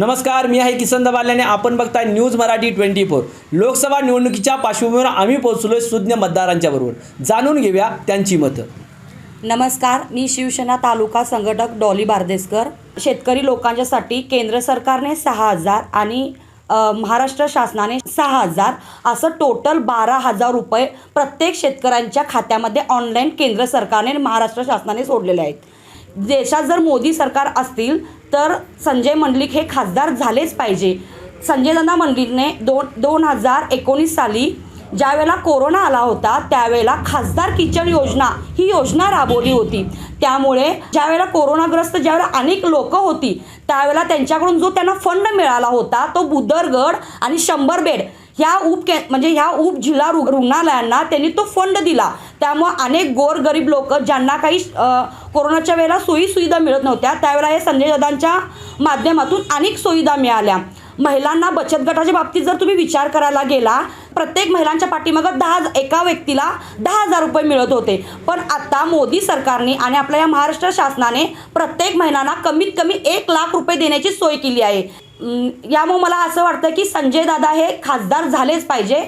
नमस्कार मी आहे किसन दबाल्याने आपण बघताय news Marathi twenty four. Lok Sabha निवडणुकीच्या पार्श्वभूमीवर आम्ही पोहोचलोय सुज्ञ मतदारांच्या बरोबर. जाणून घेऊया त्यांची मतं. नमस्कार मी शिवसेना तालुका संघटक डॉली बारदेसकर. शेतकरी लोकांच्यासाठी केंद्र सरकारने सहा हजार आणि अ, महाराष्ट्र शासनाने सहा हजार असं टोटल बारा हजार रुपये प्रत्येक शेतकऱ्यांच्या खात्यामध्ये ऑनलाईन केंद्र सरकारने आणि महाराष्ट्र शासनाने सोडलेले आहेत. देशात जर मोदी सरकार असतील तर संजय मंडलिक हे खासदार झालेच पाहिजे. संजय दादा मंडलिकने दोन दोन हजार एकोणीस साली ज्यावेळेला कोरोना आला होता त्यावेळेला खासदार किचन योजना ही योजना राबवली होती. त्यामुळे ज्यावेळेला कोरोनाग्रस्त ज्यावेळेला अनेक लोक होती त्यावेळेला त्यांच्याकडून जो त्यांना फंड मिळाला होता तो बुदरगड आणि शंभर बेड ह्या उप के म्हणजे ह्या उप जिल्हा रुग्णालयांना त्यांनी तो फंड दिला. त्यामुळं अनेक गोरगरीब लोक ज्यांना काही कोरोनाच्या वेळेला सोयी सुविधा मिळत नव्हत्या त्यावेळेला हे संजय दादांच्या माध्यमातून अनेक सुविधा मिळाल्या. महिलांना बचत गटाच्या बाबतीत जर तुम्ही विचार करायला गेला प्रत्येक महिलांच्या पाठीमागं दहा एका व्यक्तीला दहा हजार रुपये मिळत होते. पण आता मोदी सरकारने आणि आपल्या या महाराष्ट्र शासनाने प्रत्येक महिलांना कमीत कमी एक लाख रुपये देण्याची सोय केली आहे. यामुळं यामुळे मला असं वाटतं की संजय दादा हे खासदार झालेच पाहिजे.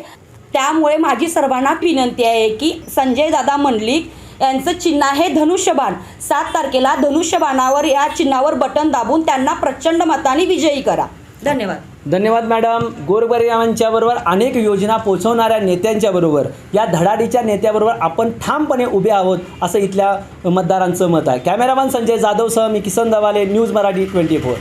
त्यामुळे माझी सर्वांना विनंती आहे की संजय दादा मंडलिक यांचं चिन्ह आहे धनुष्यबाण. सात तारखेला धनुष्यबाणावर या चिन्हावर बटन दाबून त्यांना प्रचंड मताने विजयी करा. धन्यवाद. धन्यवाद मॅडम. गोरगरिबांच्या बरोबर अनेक योजना पोहोचवणाऱ्या नेत्यांच्या बरोबर या धडाडीच्या नेत्याबरोबर आपण ठामपणे उभे आहोत असं इथल्या मतदारांचं मत आहे. कॅमेरामॅन संजय जाधवसह मी Kisan Dawale news Marathi twenty four.